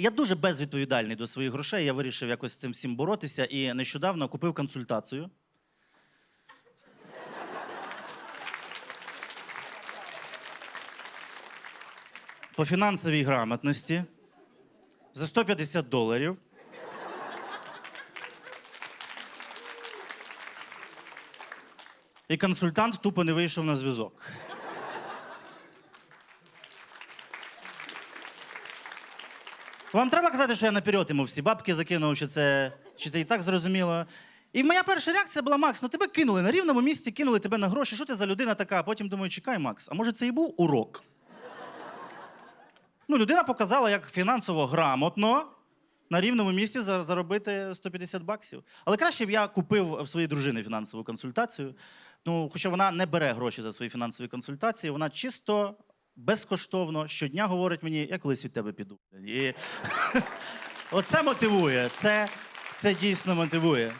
Я дуже безвідповідальний до своїх грошей. Я вирішив якось з цим всім боротися і нещодавно купив консультацію. По фінансовій грамотності за 150 доларів. І консультант тупо не вийшов на зв'язок. Вам треба казати, що я наперед йому всі бабки закинув, чи це, чи це і так зрозуміло. І моя перша реакція була: Макс, ну тебе кинули на рівному місці, кинули тебе на гроші. Що ти за людина така? А потім думаю, чекай, Макс, а може це і був урок? Ну, людина показала, як фінансово грамотно на рівному місці заробити 150 баксів. Але краще б я купив в своїй дружини фінансову консультацію. Ну, хоча вона не бере гроші за свої фінансові консультації, вона чисто безкоштовно щодня говорить мені, я колись від тебе піду. І оце мотивує. Це, це дійсно мотивує.